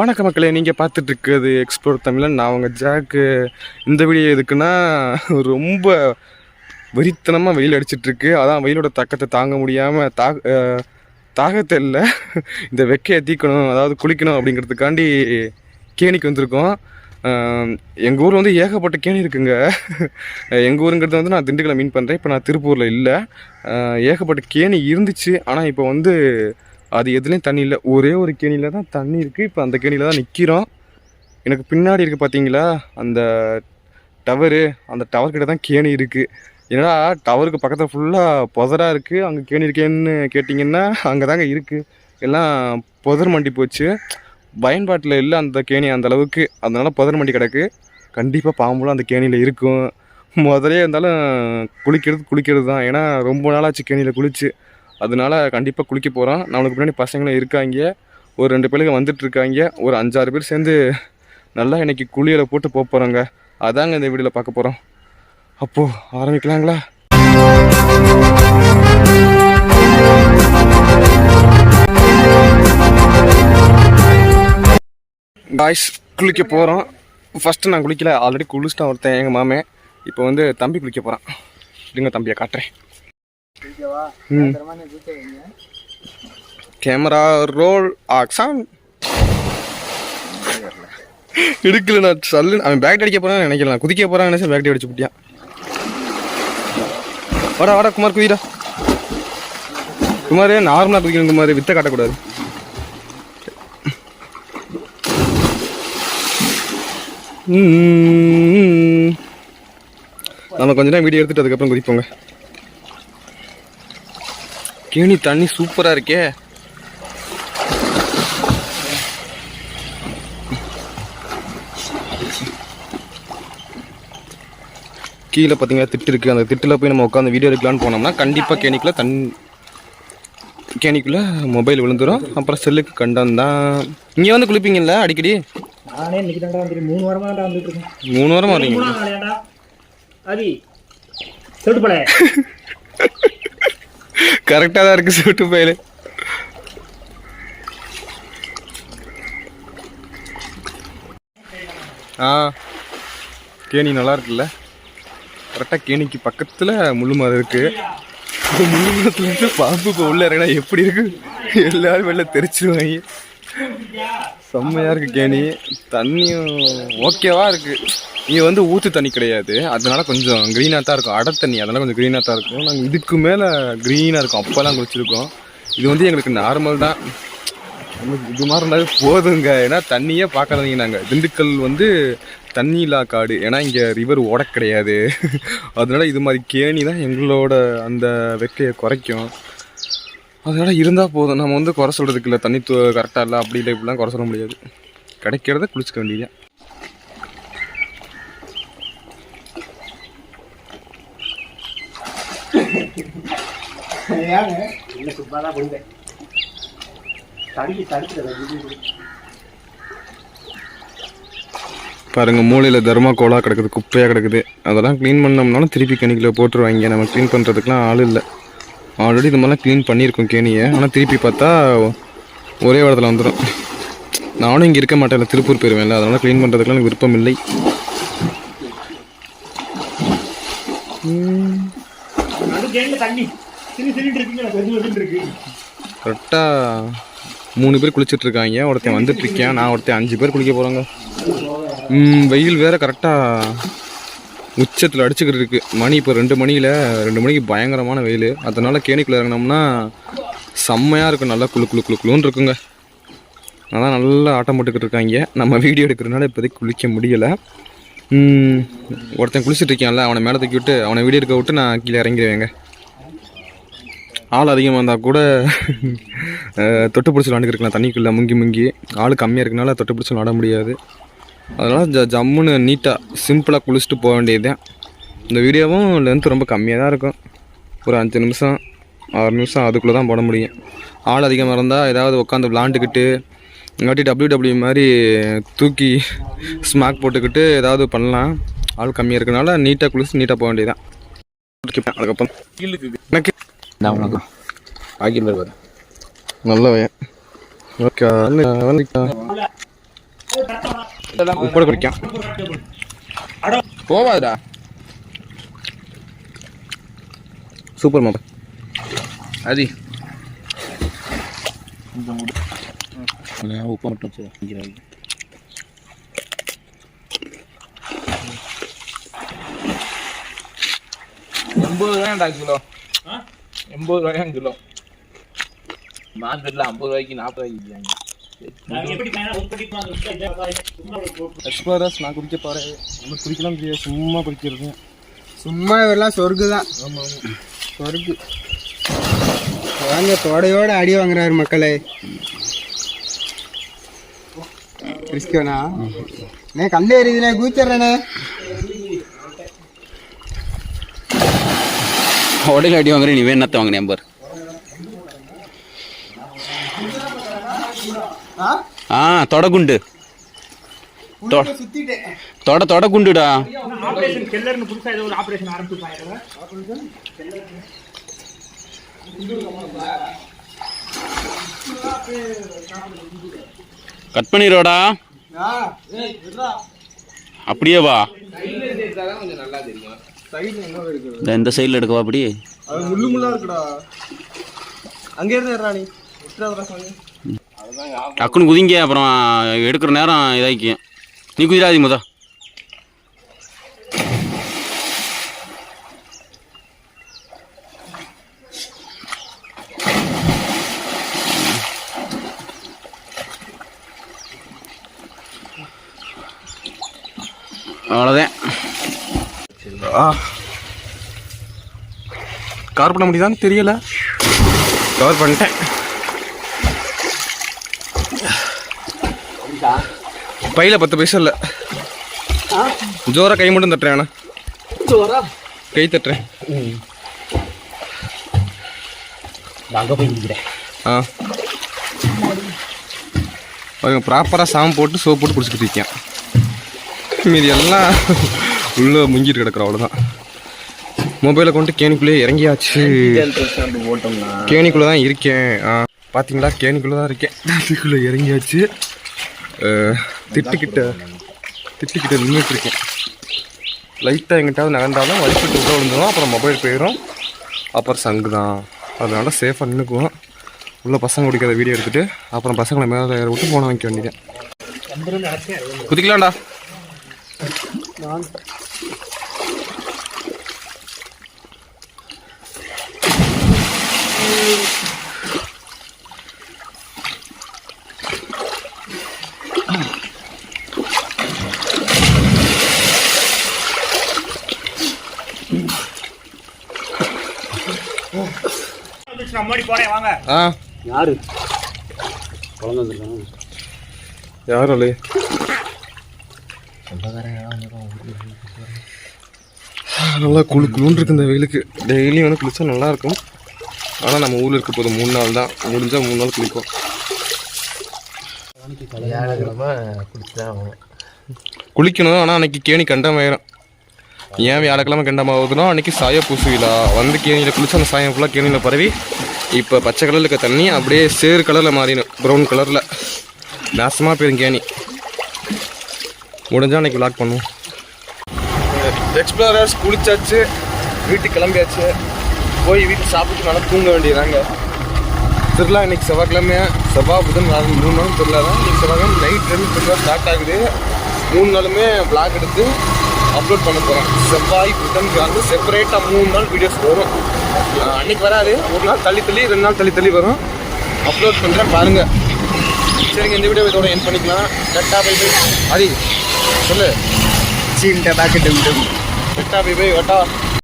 வணக்க மக்களே நீங்கள் பார்த்துட்டு இருக்கிறது எக்ஸ்ப்ளோர் தமிழன். நான் உங்கள் ஜாக்கு இந்த வீடியோ எதுக்குன்னா ரொம்ப வெறித்தனமாக வெயில் அடிச்சிட்ருக்கு. அதான் வெயிலோட தாக்கத்தை தாங்க முடியாமல் தா தாகத்தை இல்லை இந்த வெக்கையை தீக்கணும் அதாவது குளிக்கணும் அப்படிங்கிறதுக்காண்டி கேணிக்கு வந்திருக்கோம். எங்கள் ஊரில் வந்து ஏகப்பட்ட கேணி இருக்குங்க. எங்கள் ஊருங்கிறது வந்து நான் திண்டுக்கலை மீன் பண்ணுறேன் இப்போ நான் திருப்பூரில் இல்லை. ஏகப்பட்ட கேணி இருந்துச்சு. ஆனால் இப்போ வந்து அது எதுலேயும் தண்ணி இல்லை. ஒரே ஒரு கேணியில் தான் தண்ணி இருக்குது இப்போ அந்த கேணியில் தான் நிற்கிறோம் எனக்கு பின்னாடி இருக்குது பார்த்தீங்களா அந்த டவரு அந்த டவர்கிட்ட தான் கேணி இருக்குது என்னடா டவருக்கு பக்கத்தில் ஃபுல்லாக புதராக இருக்குது அங்கே கேணி இருக்கேன்னு கேட்டிங்கன்னா அங்கே தாங்க இருக்குது எல்லாம் புதர் மண்டி போச்சு. பயன்பாட்டில் இல்லை அந்த கேணி அந்த அளவுக்கு. அதனால புதர் மண்டி கிடக்கு. கண்டிப்பாக பாம்புலாம் அந்த கேணியில் இருக்கும். முதலே இருந்தாலும் குளிக்கிறது குளிக்கிறது தான் ஏன்னா ரொம்ப நாளாச்சு கேணியில் குளிச்சு. அதனால கண்டிப்பாக குளிக்க போகிறோம் நம்மளுக்கு பின்னாடி பசங்களும் இருக்காங்க. ஒரு ரெண்டு பேருக்கு வந்துட்டு இருக்காங்க. ஒரு அஞ்சாறு பேர் சேர்ந்து நல்லா இன்னைக்கு குளியலை போட்டு போக போகிறோங்க அதாங்க இந்த வீடியோவில் பார்க்க போகிறோம் அப்போது ஆரம்பிக்கலாங்களா? காய்ஸ் குளிக்க போகிறோம் ஃபஸ்ட்டு நான் குளிக்கல. ஆல்ரெடி குளிச்சிட்டேன் ஒருத்தன் எங்கள் மாமே. இப்போ வந்து தம்பி குளிக்க போகிறான் இருங்க தம்பியை காட்டுறேன். கேமரா ரோல் ஆக்சான் இடுக்கல நான் சல்லு அவன் பேக் அடிக்க போறான்னு நினைக்கல நான் குதிக்க போறான்னு நினைச்சு பேக் அடிச்சு விட்டியான் வாடா வாடா குமார் குதிடா குமார் நார்மலாக குதிக்கணும் குமார் வித்தை காட்டக்கூடாது நம்ம கொஞ்ச நேரம் வீடியோ எடுத்துட்டு அதுக்கப்புறம் குதிப்போங்க கேணி தண்ணி சூப்பரா இருக்கே. கீழே பார்த்தீங்கன்னா திட்டு இருக்குது அந்த திட்டில் போய் நம்ம உட்காந்து வீடியோ எடுக்கலான்னு போனோம்னா கண்டிப்பாக கேணிக்குள்ளே தன் கேணிக்குள்ளே மொபைல் விழுந்துரும். அப்புறம் செல்லுக்கு கண்டம் தான். இங்கே வந்து குளிப்பீங்கல்ல அடிக்கடி? மூணு வாரமா தான்டா வந்துட்டு இருக்கேன் மூணு வாரம் வரீங்க கரெக்டாக தான் இருக்குது சுட்டு பயில. ஆ கேணி நல்லா இருக்குல்ல? கரெக்டாக கேணிக்கு பக்கத்தில் முள்ளுமரம் இருக்குது இந்த முள்ளு பாம்பு இப்போ உள்ள இறங்கினா எப்படி இருக்கு? எல்லோரும் வெளில தெரிச்சிருவாங்க செம்மையாக இருக்குது கேணி. தண்ணியும் ஓகேவா இருக்குது இங்கே வந்து ஊற்று தண்ணி கிடையாது. அதனால கொஞ்சம் க்ரீனாக தான் இருக்கும். அடை தண்ணி அதனால கொஞ்சம் க்ரீனாக தான் இருக்கும். நாங்கள் இதுக்கு மேலே க்ரீனாக இருக்கும். அப்போல்லாம் குளிச்சிருக்கோம். இது வந்து எங்களுக்கு நார்மல் தான். நமக்கு இது மாதிரி இருந்தாலே போதுங்க. ஏன்னா தண்ணியே பார்க்காதீங்க நாங்கள் திண்டுக்கல் வந்து தண்ணி இல்லா காடு. ஏன்னா இங்கே ரிவர் ஓட கிடையாது. அதனால இது மாதிரி கேணி தான் எங்களோட அந்த வெக்கையை குறைக்கும். அதோட இருந்தால் போதும். நம்ம வந்து குறை சொல்கிறதுக்கு இல்லை தண்ணி கரெக்டாக இல்லை அப்படி இல்லை இப்படிலாம் குறை சொல்ல முடியாது. கிடைக்கிறத குளிச்சுக்க வேண்டியது பாருங்க மூளையில் தர்மாக்கோலாக கிடக்குது குப்பையாக கிடக்குது. அதெல்லாம் க்ளீன் பண்ணோம்னாலும் திருப்பி கணிக்கில் போட்டுருவாங்க. நம்ம க்ளீன் பண்ணுறதுக்குலாம் ஆள் இல்லை. ஆல்ரெடி இது மாதிரிலாம் க்ளீன் பண்ணியிருக்கோம் கேணியை. ஆனால் திருப்பி பார்த்தா ஒரே இடத்துல வந்துடும் நானும் இங்கே இருக்க மாட்டேன் திருப்பூர் போயிடுவேன்ல அதனால் க்ளீன் பண்ணுறதுக்குலாம் எனக்கு விருப்பம் இல்லை. கரெக்டாக மூணு பேர் குளிச்சிட்ருக்காங்க. ஒருத்தன் வந்துட்டுருக்கேன் நான் ஒருத்தன் அஞ்சு பேர் குளிக்க போகிறாங்க வெயில் வேறு கரெக்டாக உச்சத்தில் அடிச்சுக்கிட்டு இருக்குது மணி இப்போ ரெண்டு மணியில் ரெண்டு மணிக்கு பயங்கரமான வெயில். அதனால் கேணிக்குள்ளே இறங்கினோம்னா செம்மையாக இருக்கும். நல்லா குளு குளு குளு குளுன்னு இருக்குங்க. அதான் நல்லா ஆட்டம் போட்டுக்கிட்டு இருக்காங்க. நம்ம வீடியோ எடுக்கிறதுனால இப்போதைக்கு குளிக்க முடியலை. ஒருத்தன் குளிச்சுட்டு இருக்கான்ல அவனை மேலே தூக்கி விட்டு அவனை வீடியோ எடுக்க விட்டு நான் கீழே இறங்கிடுவேங்க ஆள் அதிகமாக இருந்தால் கூட தொட்டு பிடிச்சி விளாண்டுக்கிருக்கலாம் தண்ணிக்குள்ளே முங்கி முங்கி. ஆள் கம்மியாக இருக்கனால தொட்டு பிடிச்சி விளாட முடியாது. அதனால் ஜ ஜம்முன்னு நீட்டாக சிம்பிளாக குளிச்சுட்டு போக வேண்டியது இந்த வீடியோவும் லென்த் ரொம்ப கம்மியாக தான் இருக்கும். ஒரு அஞ்சு நிமிஷம் ஆறு நிமிஷம் அதுக்குள்ளே தான் போட முடியும். ஆள் அதிகமாக இருந்தால் ஏதாவது உட்காந்து விளாண்டுக்கிட்டு இல்லாட்டி டபிள்யூ டபிள்யூ மாதிரி தூக்கி ஸ்மாக் போட்டுக்கிட்டு ஏதாவது பண்ணலாம். ஆள் கம்மியாக இருக்கனால நீட்டாக குளிச்சு நீட்டாக போக வேண்டியதான் அதுக்கப்புறம் எனக்கு வருவார் நல்ல ஓகே உப்போட குடிக்கான் அடோ போவாதுடா சூப்பர் மாப்பா அதி உப்பு மட்டும் எண்பது ரூபாய்டா கிலோ? எண்பது ரூபாயும் கிலோ மார்க்கெட்டில் ஐம்பது ரூபாய்க்கு நாற்பது ரூபாய்க்கு எக்ஸ்ப்ளோரர்ஸ் நான் குடிக்க போகிறேன் நம்ம குடிக்கலாம் முடியாது சும்மா குடிக்கிறது. சும்மா இவரெல்லாம் சொர்க்கு தான் சொர்க்கு. வாங்க தோடையோட அடி வாங்குறாரு மக்களே. கிறிஸ்டியோனா நே கண்ணு எரியுதுண்ணே கூச்சிடுறேண்ணே உடனே அடி வாங்குறேன் நீ வேணாத்த வாங்க நம்பர் ஆ? ஆ தொடகுண்டு. தொட தொட குண்டுடா ஆபரேஷன் கெல்லர்னு புதுசா ஏதோ ஒரு ஆபரேஷன் ஆரம்பிச்சிருக்காங்க கட் பண்ணிடுவாடா ஆ. அப்படியே வா. கொஞ்சம் நல்லா தெரியும். சைடில் என்ன இருக்குது இந்த சைடில் எடுக்கவா அப்படி? அது முள்ளு முள்ளா இருக்குடா அங்கே இருந்து சாமி. டக்குன்னு குதிங்க அப்புறம் எடுக்கிற நேரம் இதாக்கியும் நீ குதிராதி முத. அவ்வளோதான் கவர் பண்ண முடியுதான்னு தெரியல. கவர் பண்ணிட்டேன். பையில பத்து பைசா இல்லை. ஜோரா கை மட்டும் தட்டுறேன் அண்ணா. கை தட்டுறேன். அங்க போய் நிக்கிறேன். ஆ. அவங்க ப்ராப்பராக சாம் போட்டு சோப் போட்டு குடிச்சிட்டு இருக்கேன். மீதி எல்லாம் உள்ளே முங்கிட்டு கிடக்குற அவ்வளோதான் மொபைலை கொண்டு கேணிக்குள்ளே இறங்கியாச்சு. கேணிக்குள்ளே தான் இருக்கேன். ஆ பார்த்தீங்களா கேணிக்குள்ளே தான் இருக்கேன். கேணிக்குள்ளே இறங்கியாச்சு. திட்டுக்கிட்ட திட்டுக்கிட்ட நின்றுட்டு இருக்கேன் லைட்டாக எங்கிட்டாவது நகர்ந்தாலும் வலிப்பிட்டு உள்ள விழுந்துடும் அப்புறம் மொபைல் போயிடும் அப்புறம் சங்கு தான். அதனால சேஃபாக நின்றுக்குவோம் உள்ளே பசங்க குடிக்கிற வீடியோ எடுத்துகிட்டு அப்புறம் பசங்களை மேலே ஏற விட்டு போன வாங்கிக்க வேண்டியது குதிக்கலாம்டா. முன்னாடி போறேன் வாங்க. ஆ? யாரு? யாரும் இல்லை நல்லா குளு குளுன்னு இருக்கு இந்த வெயிலுக்கு. டெய்லியும் வந்து குளிச்சா நல்லா இருக்கும். ஆனால் நம்ம ஊரில் இருக்க போது மூணு நாள் தான். முடிஞ்சால் மூணு நாள் குளிப்போம். குளிக்கணும். ஆனால் அன்னைக்கு கேணி கண்டமாயிரும். ஏன் வியாழக்கிழமை கண்டமாகுதுன்னா அன்னைக்கு சாய பூசு விழா. வந்து கேணியில் குளிச்சு அந்த சாயம் ஃபுல்லாக கேணியில் பரவி இப்போ பச்சை கலரில் இருக்க தண்ணி அப்படியே சேறு கலரில் மாறிடும் ப்ரௌன் கலரில் நாசமாக போயிடும் கேணி. முடிஞ்சால் அன்னைக்கு விளாக் பண்ணுவோம். எக்ஸ்ப்ளோரர்ஸ் குளிச்சாச்சு வீட்டுக்கு கிளம்பியாச்சு. போய் வீட்டுக்கு சாப்பிட்டு நல்லா தூங்க வேண்டியதாங்க திருவிழா இன்னைக்கு செவ்வாய்க்கிழமையா செவ்வாய் புதன் மூணு நாளும் திருவிழா தான். இன்னைக்கு செவ்வாய்க்கிழமை நைட் ரெண்டு திருவிழா ஸ்டார்ட் ஆகுது. மூணு நாளுமே பிளாக் எடுத்து அப்லோட் பண்ண போகிறோம் செவ்வாய் புதன் வியாழன் செப்பரேட்டாக மூணு நாள் வீடியோஸ் வரும். ஆஹ் அன்னைக்கு வராது. ஒரு நாள் தள்ளி தள்ளி ரெண்டு நாள் தள்ளி தள்ளி வரும். அப்லோட் பண்ணுறேன் பாருங்கள் சரிங்க இந்த வீடியோ இதோட என் பண்ணிக்கலாம். கரெக்டாக போய் போய் அடி சொல்லு. சீன்ட்ட பேக்கெட்டு விட்டு கரெக்டாக போய் போய் வட்டா.